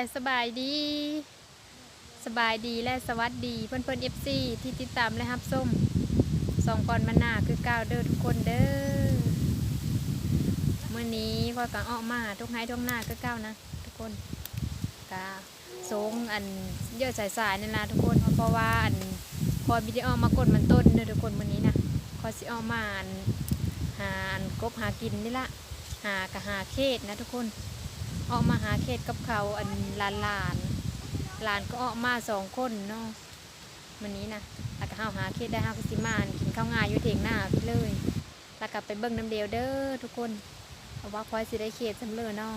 ายสบายดี สบายดีและสวัสดีเพื่อนเพื่อนเอฟซีที่ติดตามและรับส้มสองก่อนมาหน้าคือก้าวเด้อทุกคนเด้อเมื่อนี้ก็กังออกมาทุกไห้ทุกหน้าคือก้าวนะทุกคนกาสงอันเยอะสายสายๆนี่นะทุกคนเพราะว่าอันคอยวิดีโอมากดมันต้นเด้อทุกคนมื่อนี้นะคอสิออกมาอันหาอันกบหากินนี่ละหากะหาเขตนะทุกคน ออกมาหาเขตกับเขาอันหลานหลานหลานก็ออกมาสองคนเนาะวันนี้นะแล้วก็เฮาหาเขตได้เฮาก็สิมากินข้าวงายอยู่เถียงหน้าพี่เลยแล้วก็ไปเบิ่งน้ำเดียวเด้อทุกคนเพราว่าคอยสิได้เขตสำเร็จเนาะ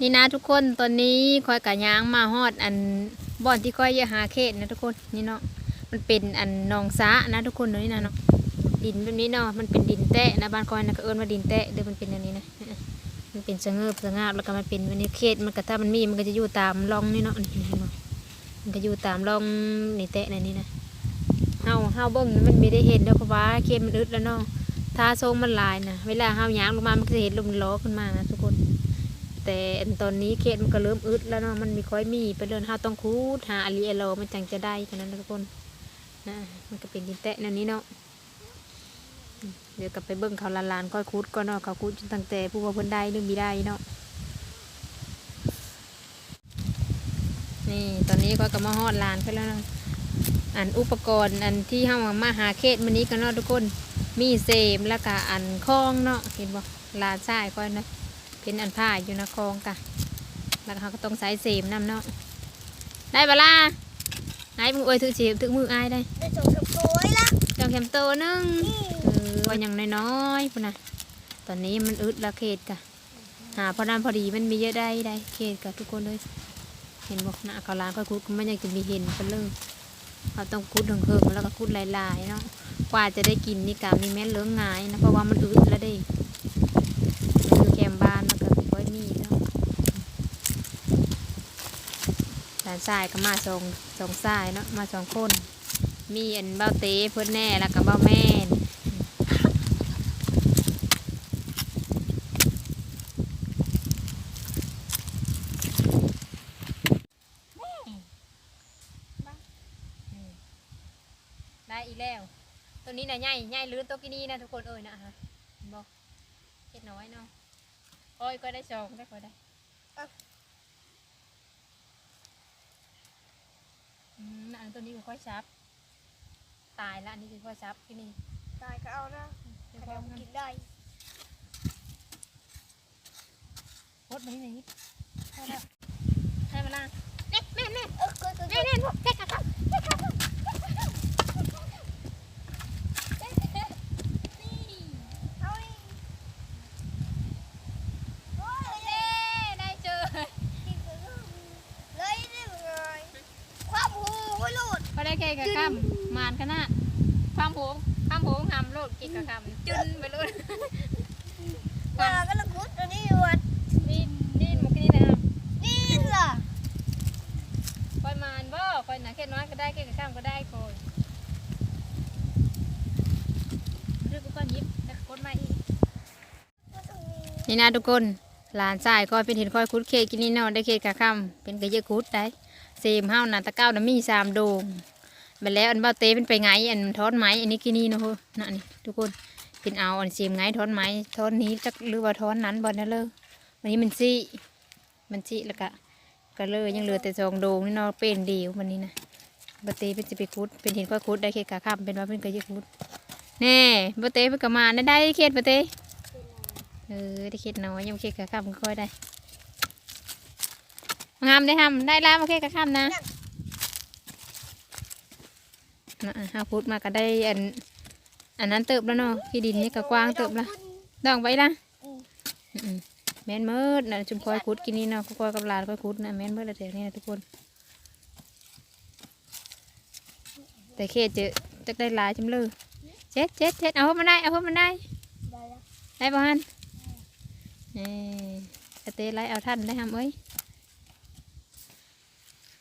นี่นะทุกคนตอนนี้คอยกะย้างมาฮอดอันบ่อนที่คอยจะหาเขตนะทุกคนนี่เนาะมันเป็นอันหนองซะนะทุกคนนี่นะเนาะดินแบบนี้เนาะมันเป็นดินแตะนะบ้านคอยนะก็เอิ้นว่าดินแตะเดี๋ยวมันเป็นอย่างนี้นะ มันเป็นสะเงบสงาบแล้วก็มันเป็นวันนี้เขตมันก็ถ้ามันมีมันก็จะอยู่ตามร่องนี่เนาะนี่มันก็อยู่ตามร่องนี่แตะในนี้นะเฮาเฮาเบิ่งมันไม่ได้เห็นเด้อเพราะว่าเขตมันอึดแล้วเนาะถ้าทรงมันลายนะเวลาเฮาย่างลงมามันก็จะเห็นลมล้อขึ้นมานะทุกคน แต่ตอนนี้เขตมันก็เริ่มอึดแล้วเนาะมันมีค่อยมีไปเดินเฮาต้องคูดหาอลีเอโลมันจังจะได้กันนั้นนะทุกคนนะมันก็เป็นดินแตะนั่นนี้เนาะ เดี๋ยวกลับไปเบิ่งเขาลานลานๆค่อยคุดก็เนาะเขาคุดจนตั้งแต่ผู้ว่าเพิ่นได้หรือมีได้เนาะนี่ตอนนี้ก็กำมาฮอดลานขึ้นแล้วเนาะอันอุปกรณ์อันที่เฮามาหาเขตมันนี้กันเนาะทุกคนมีเสมแล้วก็อันคล้องเนาะเห็นบ่ลานทรายก็นะเป็นอันผ้าอยู่นะคลองกะแล้วก็เขาก็ต้องใส่เสมนํเนาะได้ปะล่ะไหนมึงอวยถือเสียถือมืออายได้ได้ส่งกับโวยละจองเข็มโตหนึง นี่เออว่าอย่างน้อยๆพุ่นนะตอนนี้มันอึดละเขตกะหาพอดำพอดีมันมีเยอะได้ได้เขตกะทุกคนเลย เห็นบอกนะเขาล้างก็คุดมันยังจะมีเห็นกันเลยเขาต้องคุดถึงเคิงแล้วก็คุดหลายๆเนาะกว่าจะได้กินนี่กะมีแม่เลื้องหงายนะเพราะว่ามันอึดแล้วเด้มันอแคมบ้านมันก็ค่อยมีเนาะด้านซ้ายก็มาสองสองซ้ายเนาะมาสองคนมีอันเบ้าเต้เพื่อนแน่แล้วก็เบ้าแม่น ได้อีกแล้ว ตัว นี้นะใหญ่ใหญ่ลื้นตัวกินี่นะทุกคนเอ่ยนะฮะเห็นบอกเห็ดน้อยเนาะโอ้ยก็ได้สองได้ก็ได้อืมอันตัวนี้คือค่อยซับ ตายละอันนี้คือค่อยซับที่นี่ตายก็เอานะคือขค่อยนมมันกินได้พดมาที่ไหนใช่แล้วใช่เวลาเน่แม่แม่เออเกิดเกิดเน่เน่พวกแกะกะครับแกะกะครับเอาอีกโอ้ย เน่ได้เจอ กินเลยเลยนี่มึงเลยความหูก็หลุด พอได้แกะกะครับมานขนาดความโหงความโหงหำโลดกินกะครับจุนไปเลยมาก็ละกุดอันนี้วัดนี่นี่หมกนี่นะครับนี่ล่ะคอยมานบ่คอยหนาแค่น้อยก็ได้แค่กะข้ามก็ได้คอยเรื่องกูก้อนยิบแล้วกดมาอีกนี่นะทุกคนหลานชายคอยเป็นเห็นคอยคุดเคกินนี่เนาะได้เคกะค่ำเป็นกะเยอะคุดได้เซมเฮานาตะเก้านะมีสามโดง ไปแล้วอันเบ้าเต้เป็นไปไงอันทอนไม้อันนี้กินนี่นะเฮ้ยน่ะนี่ทุกคนเป็นเอาอันเซมไงทอนไม้ทอนนี้จักหรือว่าทอนนั้นบอลนั่นเลยวันนี้มันซี่มันซี่แล้วก็ก็เลยยังเหลือแต่สองโดงนี่เนาะเป็นเดียววันนี้นะบเต้เป็นจะไปคุดเป็นเห็นคอยคุดได้เคกะค่ำเป็นว่าเป็นกะยอะคุดแน่บเต้เป็นกะมาได้ได้เคสบเต้เออได้เข็ดน้อยยังเข็ดกระคำค่อยได้งามได้ทำได้แล้วมาเข็ดกระคำนะ นะฮาพุดมาก็ได้อันอันนั้นเติบแล้วเนาะที่ดินนี่ก็กว้างเติบละดองไว้ละแม่นเมิดนะจุ่มคอยคุดกินนี่เนาะคอยกับลาคอยคุดนะแม่นเมิดแล้วแถวนี้นะทุกคน แต่เข็ดเจอจะได้ลายจำเลยเจ็ดเจ็ดเจ็ดเอาเพิ่มมาได้เอาเพิ่มมาได้ได้แล้วได้ป่ะฮันนี่ไอเต้ไล่เอาท่านได้ทำเอ้ย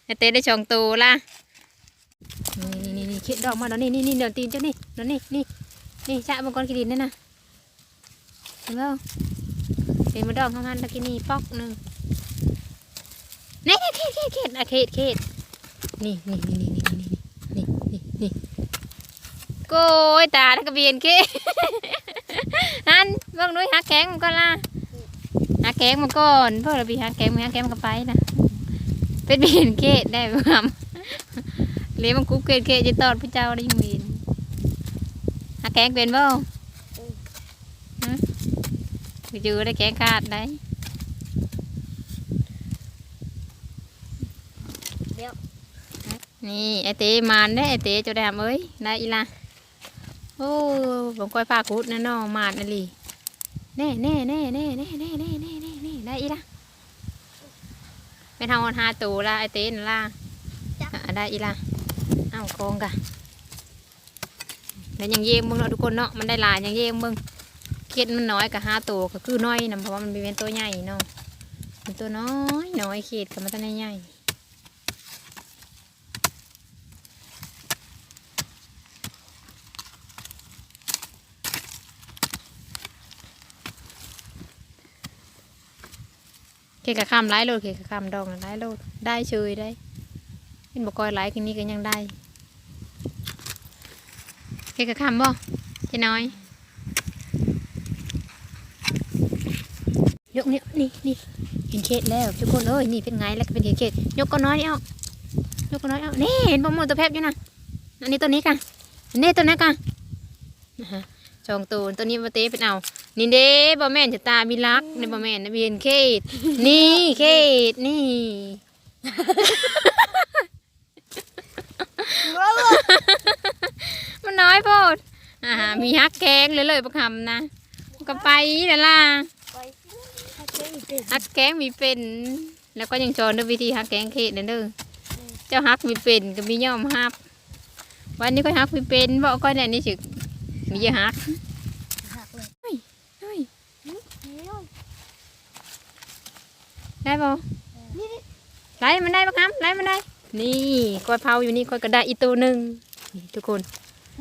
ไอเต้ได้สองตัวละ นี่นี่นี่คิดดอกมาเดี๋ยวนี่นี่นี่เดี๋ยวตีนเจ้านี่เดี๋ยวนี่นี่นี่ชะมังกรกินดินนั่นน่ะเห็นเปล่าเป็นมาดอกข้างหันตะกี้นี่ปอกหนึ่งเขตอะเขตเขตนี่นี่นี่นี่นี่นี่นี่นี่โกยตาทักเบียนเขตอันเบิ่งด้วยหาแข้งมันก่อนล่ะหาแข้งมาก่อนเพราะเราไปหาแข้งมาหาแข้งมันก็ไปนะเป็นเบียนเขตได้บ่ครั บเลี้ยงมันกุ๊กเขตเขตจะตอดพี่เจ้าได้ยินมีนหาแข้งเป็นบ่ฮะไปเจอได้แข้งขาดได้เดี๋ยวนี่ไอเตมานได้อไอเตเจ้าแดมเอ้ยได้อีละโอ้ผมก้อยปลากุดนะน้องมานนั่นลีแน่แน่แน่แน่แน่แน่แน่แน่แน่แน่ได้อีละเป็นทางวันหาตูละไอเตนั่นล่ะอะได้อีละ เอ้าโกงกะแล้วยังเยี่ยมเบิ่งเนาะทุกคนเนาะมันได้หลายยังเยี่ยมเบิ่งเขียดมันน้อยกับห้าตัวก็คือน้อยนะเพราะว่ามันเป็นตัวใหญ่เนาะเป็นตัวน้อยน้อยเขียดกับมันตัวใหญ่เคกะคำไล่โลดเคกะคำดองไล่โลดได้เชยได้เห็นบกกอยไล่คืนนี้ก็ยังได้ เคกะคำบ่เจ๊น้อยยกนี่นี่นี่เห็นเขตแล้วทุกคนเอ้ยนี่เป็นไงแล้วก็เป็นเขตเขตยกก็น้อยนี่เอายกก็น้อยเอานี่เห็นบ่หมดตัวแพบอยู่นะอันนี้ตัวนี้กันอันนี้ตัวนี้กันนะฮะจองตัวตัวนี้มาเต้เป็นเอานี่เด้บ่แม่นจะตามีรักในบ่แม่นนะเบียนเคดนี่เคดนี่ว้าว มันน้อยโพดอ่ามีฮักแกงเลยเลยประคำนะก็ไปแล้วล่ะไปถ้าเจ๊เป็นฮักแกงมีเป็น แล้วก็ยังสอนด้วยวิธีฮักแกงเคดนั่นเด้อเจ้าฮักมีเป็นก็มีย่อมฮับวันนี้ก็ฮักมีเป็นบ่ก็เนี่ยนี่สึกมีเยอะฮักหักเลยเฮ้ยนี่ได้บ่นี่นี่ไล่มันได้ปะครับไล่มันได้ นี่กอยเผาอยู่นี่กอยกระดาษอีกตัวหนึ่งนี่ทุกคน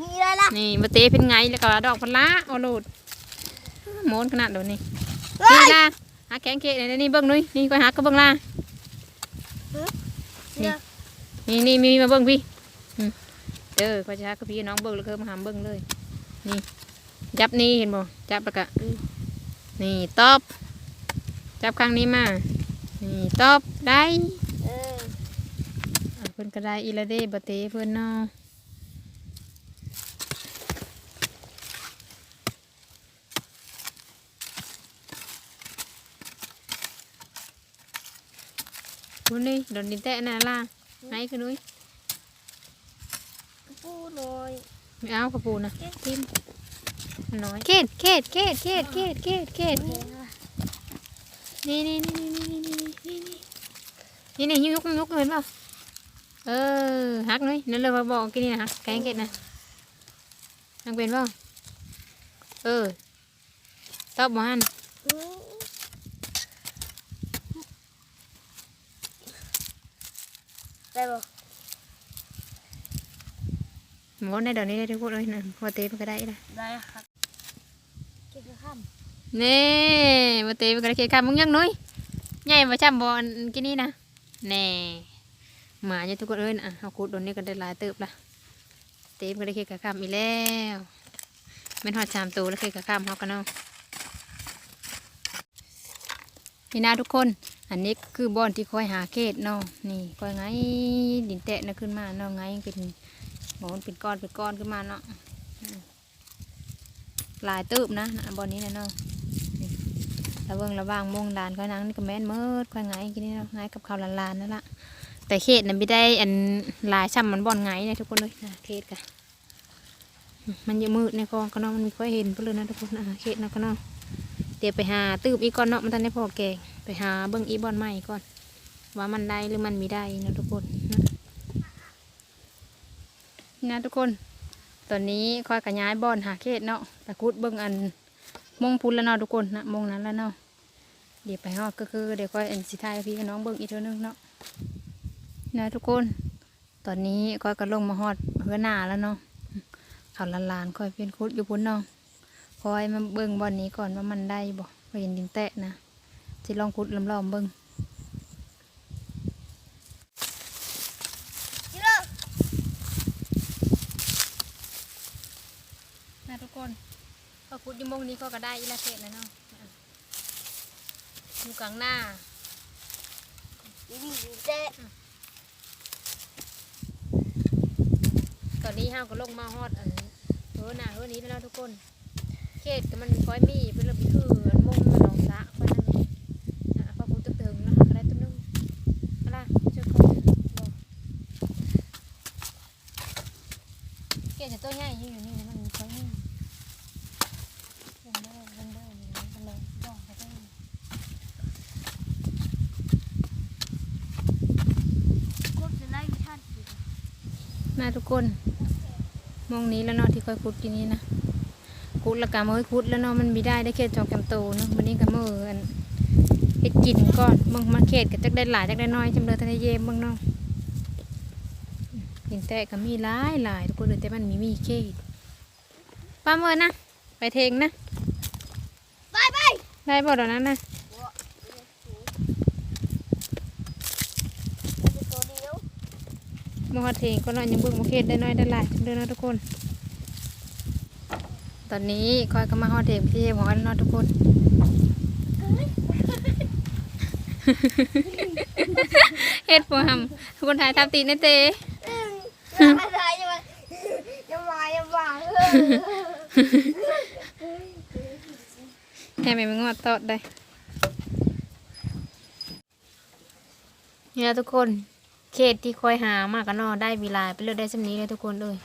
นี่อะไรล่ะนี่มาเตะเป็นไงแล้วก็ดอกพละโอาโลดโมนขนาดเดี๋ยวนี้เฮ้นี่ยล่ะหาแกงเกะนี่นี่เบิ้งนุ้ยนี่ก็หาก็เบิ้งล่ะเดี๋ยวนี่นี่มีมาเบิ้งพี่อืมเด้อพอจะหากับพี่น้องเบิ้งแล้วก็มาหามเบิ้งเลย นี่จับนี่เห็นบ่จับแล้วก็อื้อนี่ตอบจับข้างนี้มา นี่ตอบได้เอออะเพิ่นก็ได้อีละเด้บ่เตะเพิ่นเนาะ คุณนี่โดนดินแตะน่ะล่ะไหนคือนุ้ยปูหน่อยไม่เอากระปูนะทิมน้อยเขตเขตเขตเขตเขตเขตเขตนี่นี่นี่นี่นี่นี่นี่นี่นี่ยุกยุกเห็นเปล่าเออหักหน่อยนั่นเลยมาบอกกินนี่นะหักแกงเกตนะหักเป็นเปล่าเออตอบมาหัน ได้บ่หมดในเดี๋ยวนี้ได้ทุกคนเลยนะพอเตะมันก็ได้ละได้ครับเก็บข้ามนี่พอเตะมันก็ได้เกคำมึงยังน้อยใหญ่มาช่ำบอลกินนี่นะแน่หมาเนี่ยทุกคนเอ้ยนะอะเอาคูดโดนนี่ก็ได้หลายเติบละเตะมันก็ได้เกคำอีกแล้วเป็นหอดชามตัวแล้วเกคำเขากันเนาะ นี่นะทุกคน อันนี้คือบอนที่คอยหาเขตเนาะนี่คอยไงดินแตะนะขึ้นมาเนาะไงเป็นหมอนเป็นก้อนเป็นก้อนขึ้นมาเนาะหลายตืบนะบอนนี้นะเนาะระเบิงระวางมงดานก็นังนี่ก็แม่นเมิดคอยไงกินนี่เนาะไงกับข้าวลานๆนั่นละแต่เขตนั้นไม่ได้อันหลายช่ำมันบอนไงเลยทุกคนเลยนะเขตกะมันจะมืดในคลองก็เนาะมันมีค่อยเห็นเพื่อนนะทุกคนนะเขตเนาะก็เนาะ ดี๋ยวไปหาตืบอีกก่อนเนาะมันทันได้พอแกงไปหาเบิ้งอีบอนใหม่ก่อน ว่ามันได้หรือมันมีได้นะทุกคนนะนะทุกคนตอนนี้คอยกระย้ายบอนหาเขตเนาะตะคุดเบิ้งอันมงพุนแล้วเนาะทุกคนนะมงนั้นแล้วเนาะเดี๋ยวไปฮอดก็คือเดี๋ยวคอยอันสิทายพี่กับน้องเบิ้งอีกท่านึงเนาะนะทุกคน ตอนนี้คอยก็ลงมาฮอดเพื่อหน้าแล้วเนาะเขาลานลานๆคอยเป็นคุดอยู่พุ่นเนาะ คอยมันเบิ่งบอนนี้ก่อนว่ามันได้บ่เห็นดินแตะนะจะลองขุดลำลอมเบิ่งนะทุกคนพอขุดยุมงนี้ก็ก็ได้อีละเศษแล้วเนาะอยู่กลางหน้าดินแตะตอนนี้ห้าวก็ลงมาฮอดอันเฮ้อหน้าเฮ้อนี้แล้วทุกคน เขตก็มันค่อยมีเป็นระเบียคืออันมงมันหนองสะเพรานั้นอะพอพูดตึงนะก็ได้ตัวนึงอะไรเจ้าของบอกเขตจะตัวใหญ่อยู่อยู่นี่นะมันค่อยมีเดินเด้อเดินเด้อนี่นะเดินเลยบอกไปเด้มาทุกคนมองนี้แล้วเนาะที่ค่อยขุดทีนี้นะ ขุดและกามือขุดแล้วเนาะมันมีได้ได้เขตจองแกมโตเนาะวันนี้ก็มืออันเฮ็ดกินก่อนบางมันเขตก็จักได้หลายจักได้น้อยจำเลยทะเลเยมบางเนาะกินแต่ก็มีหลายหลายทุกคนเลยแต่มันมีมีเขตป้าเมื่อนะไปเทงนะไปไปได้บ่ดอกนั้นนะตัวเดียวมอเทงก็น้อยยังเบิ่งมาเขตได้น้อยได้หลายจำเลยเนาะทุกคนต อนนี้คอยก็มาฮอดเทงพี่เยมของกันเนาะทุกคนเฮ็ดบ่ทำทุกคนถ่ายทับตีนนะเต้อะไรจะมาจะมาจะมาแค่ไม่มึงมาตอดได้เนี่ยทุกคน เขตที่คอยหามากกันนอได้เวลาไปเลือกได้สำนี้เลยทุกคนเลย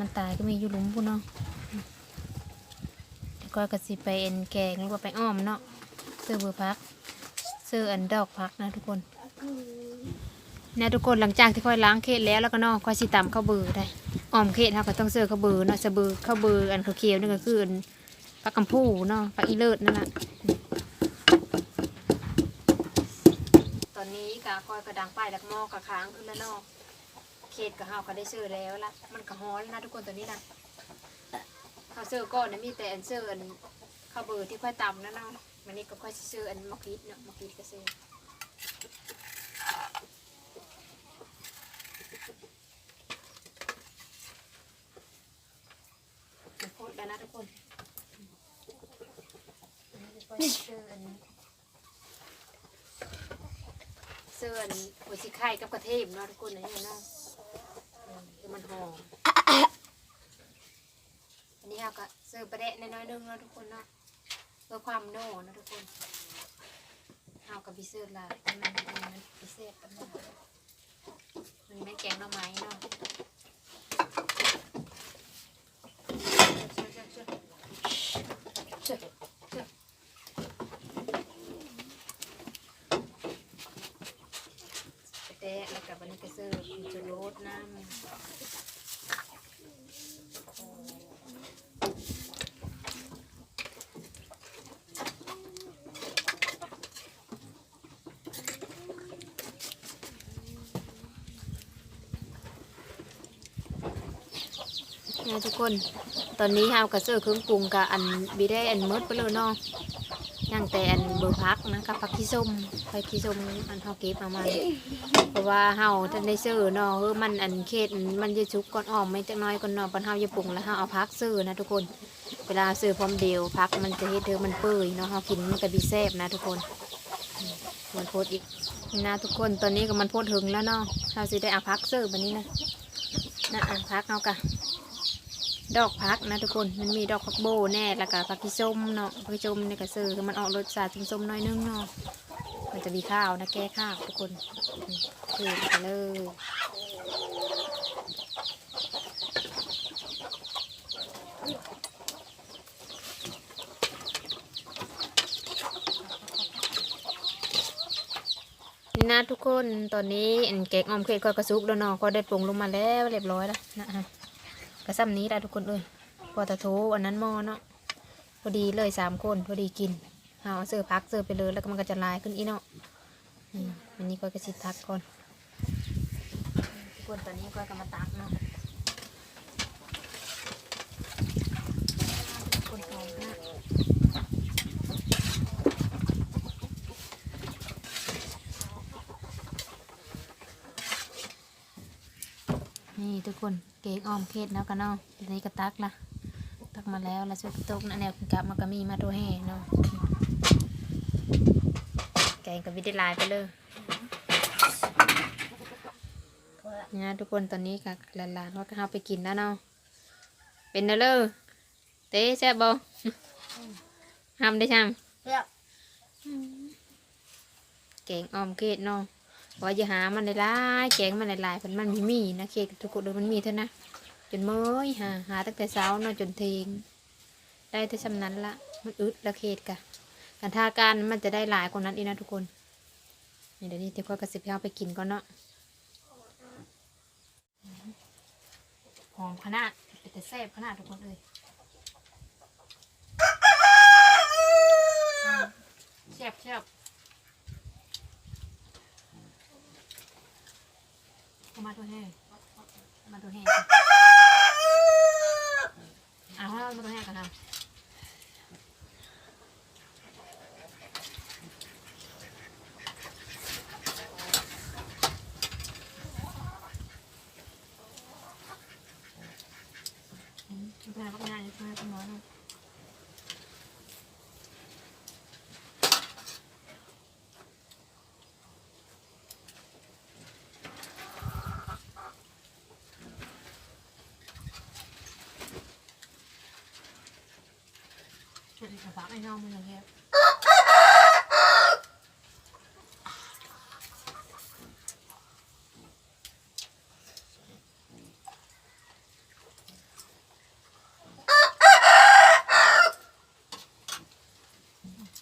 มันตายก็มีอยู่หลุมพุ่นเนาะ วก็กระสิไปเอ็นแกงหรือว่าไปอ้อมเนาะเสื้อเบอร์พักเสื้ออันดอกพักนะทุกคนนี่ยทุกคนหลังจากที่ค่อยล้างเขตแล้วแล้วก็นอกค่อยสิตำข้าวเบือได้อ้อมเขตเขาก็ต้องเสื้อข้าวเบือเนาะเสะเบือข้าวเบืออันเขียวๆนี่ก็คืออันปลากำพูเนาะปลาอีเลิศนั่นแหละตอนนี้กาคอยกระดังป้ายดักหม้อกระค้างขึ้นแล้วเนาะเขตกับเฮาก็ได้เสื้อแล้วละมันก็ฮ้อนนะทุกคนตอนนี้นะ เขาเสื้อก้อนนะมีแต่อันเสื้ออันข้าวเบือที่ค่อยตำนั่นเนาะวันนี้ก็ค่อยสิซื้ออันมะกรีดเนาะมะกรีดก็ซื้อโคตรแล้วนะทุกคนอันนี้จะเป็นเสื้ออันเสื้ออันหัวชิไข่กับกระเทียมเนาะทุกคนนะเนี่ยเนาะอืมคือมันหอมอั นี้เราก็เสื้อประเดะน้อยๆนึงเนาะทุกคนเนาะเพื่อความโน่นะทุกคนเอากับพิเศษละมันมันพิเศษกันเนาะมันไม่แกงหน่อไม้เนาะแตะแล้วกับอันนี้ก็เสิร์ฟจะรสน้ำ นี่ยทุกคน ตอนนี้เฮากระเซอร์เครื่องปรุงกับอันบีได้อันมดไปเลยเนาะย่างแต่อันเบอร์พักนะกับผักขี้ส้มผักขี้ส้มอันเฮาเก็บเอามาเพราะว่าเฮาท่านได้ซื้อเนาะเออมันอันเขตมันจะชุกก่อนออมไม่จักน้อยก่อนเนาะปันเฮาจะปรุงแล้วเฮาเอาพักซื้อนะทุกคน เวลาซื้อพร้อมเดียวพักมันจะเฮ็ดเธอมันเปื่อยเนาะเฮากินมันก็บีแซ่บนะทุกคนมันโพดอีกนะทุกคนตอนนี้ก็มันโพดถึงแล้วเนาะเฮาสิได้อาพักซื้อบัดนี้นะนะอันพักเฮากะ ดอกพักนะทุกคนมันมีดอกพักโบแน่แล้วก็ผักขี้ส้มเนาะผักขี้ส้มนี่ก็ซื้อคือมันออกรสชาติส้มๆน้อยนึงเนาะมันจะมีข้าวนะแก้ข้าวทุกคนคือไปเลยนะทุกคนตอนนี้แกงออมเผ็ดก็กระซุกแล้วเนาะก็ได้ปรุงลงมาแล้วเรียบร้อยแล้วนะฮะ กระซ้ำนี้ได้ทุกคนเลยพอตะโถอันนั้นมอเนาะพอดีเลยสามคนพอดีกินเอาเสือพักเสือไปเลยแล้วก็มันก็จะลายขึ้นอีเนาะอันนี้ก็กระสิทักก่อนทุกคนตอนนี้ก้อยก็มาตักเนาะคนหอมนะ นี่ทุกคนเก๊กออมเค็ดแล้วกันเนาะทีนี้ก็ตักละตักมาแล้วแล้วช่วยตกนะแนวกลับมาก็มีมาตัวแห่เนาะแกงกับวิดีไลน์ไปเลยนี่นะทุกคนตอนนี้กับหลานๆว่าก็เอาไปกินแล้วเนาะเป็นเด้อเลยเต้แซ่บบ่ทำได้ช่างเรียบแกงออมเกดเนาะ ว่าจะหามันได้หลายๆแกงมันได้หลายๆเพิ่นมันมีมีนะเกดทุกคนมันมีเท่านะจนเมื่อยหาหาตั้งแต่เช้าเนาะจนเทงได้แต่สำนั้นละมันอึดละเกดกะการทาการมันจะได้หลายกว่านั้นอีกนะทุกคนนี่เดี๋ยวนี้เดี๋ยวก็กระสิบเอาไปกินก่อนเนาะหอมขนาดเป็นแต่แซ่บขนาดทุกคนเลยอืมแซ่บแซ่บ เอามาตัวแห้งเอามาตัวแห้งก่อนเอาเอามาตัวแห้งกันทำอืมช่วยพนักงานช่วยคุณหมอหน่อยช่วยกระฟักไอ้ น้องมันอย่างเงี้ย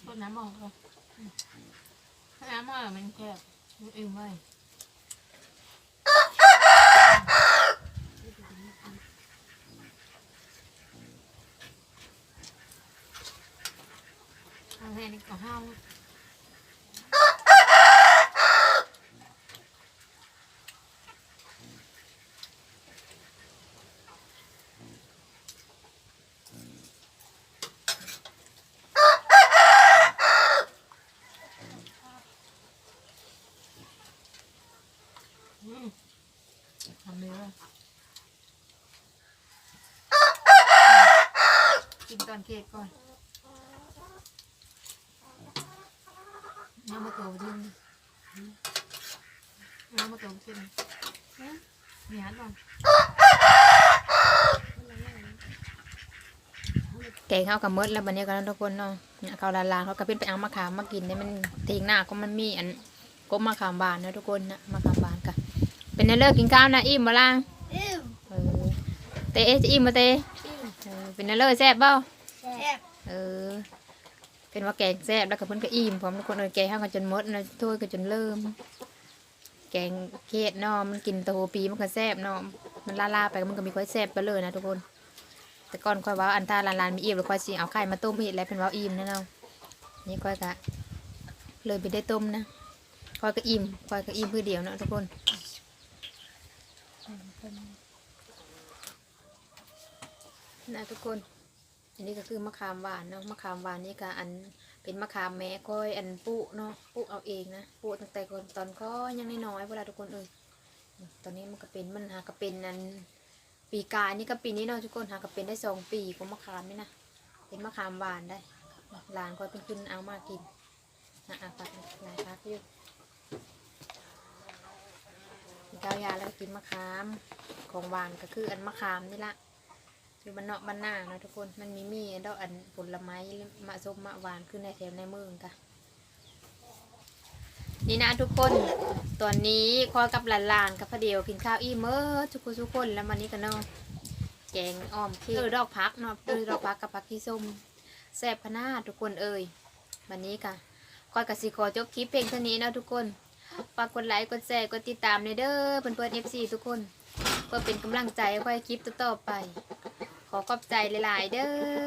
ต้นน้ำมองก็น้ำมองมันแคบมันอิ่มไว้ท แห่นี่ก็ห้ามอืมทำเลยว่ากินตอนเค้กก่อน น้ำมะกรูดทิ้งน้ำมะกรูดทิ้งมีฮัทบ้างแกงข้าวกับมดแล้วบันนี้ก็แล้วทุกคนเนาะเนี่ยเขาลาลาเขาก็เป็นไปเอามะขามมากินเนี่ยมันทิ้งหน้าก็มันมีอันก็มะขามบานนะทุกคนนะมะขามบานกันเป็นในเลิกกินข้าวนะอิ่มมาล่างอิ่มเออเตะจะอิ่มมาเตะเออเป็นในเลิกแซ่บเบ้าแซ่บเออ เป็นว่าแกงแซ่บแล้วก็เพิ่นก็อิ่มพร้อมทุกคนเลยแกงข้าวกันจนหมดนะถ้วยก็จนเริ่ม แกงเค็ดเนาะมันกินตะโหปีมันก็แซ่บเนาะมันลาลาไปมันก็มีค่อยแซ่บไปเลยนะทุกคน แต่ก่อนค่อยว่าอันตาลานลานมีอิ่มแล้วค่อยสิเอาไข่มาต้มเห็ดแล้วเป็นว่าอิ่มแน่นาะนี่ค่อยกะเลยไปได้ต้มนะค่อยก็อิ่มค่อยก็อิ่มเพื่อเดียวเนาะทุกคนนะทุกคน อันนี้ก็คือมะขามหวานเนาะมะขามหวานนี่ก็อันเป็นมะขามแม่ก้อยอันปุเนาะปุเอาเองนะปุตั้งแต่ก่อนตอนก็ยังน้อยๆเวลาทุกคนเอ่ยตอนนี้มันก็เป็นมันหาก็เป็นอันปีกายนี่ก็ปีนี้เนาะทุกคนหาก็เป็นได้สองปีของมะขามนี่นะเป็นมะขามหวานได้หลานก็เป็นขึ้นเอามากินนะอะปักหลายพักอยู่เจ้ายาแล้วก็กินมะขามของหวานก็คืออันมะขามนี่ละ อยู่บ้านนอกบ้านหน้าเนาะทุกคนมันมีมีดอกอันผลไม้มะส้มมะหวานขึ้นในแถวในเมืองกะนี่นะทุกคนตอนนี้คอยกับหลานๆกับพระเดียวกินข้าวอีเมอร์ทุกคนทุกคนแล้วมันนี้กันเนาะแกงอ้อมเค้กเออดอกพักเนาะเออดอกพักกับผักขี้ส้มแซ่บขนาดทุกคนเอ่ยวันนี้กะคอยกับสิขอจบคลิปเพลงเท่านี้นะทุกคนฝากกดไลค์กดแชร์กดติดตามในเด้อเพื่อนเพื่อนเอฟซีทุกคนเพื่อเป็นกำลังใจให้คอยคลิปต่อไป ขอขอบใจหลาย ๆ เด้อ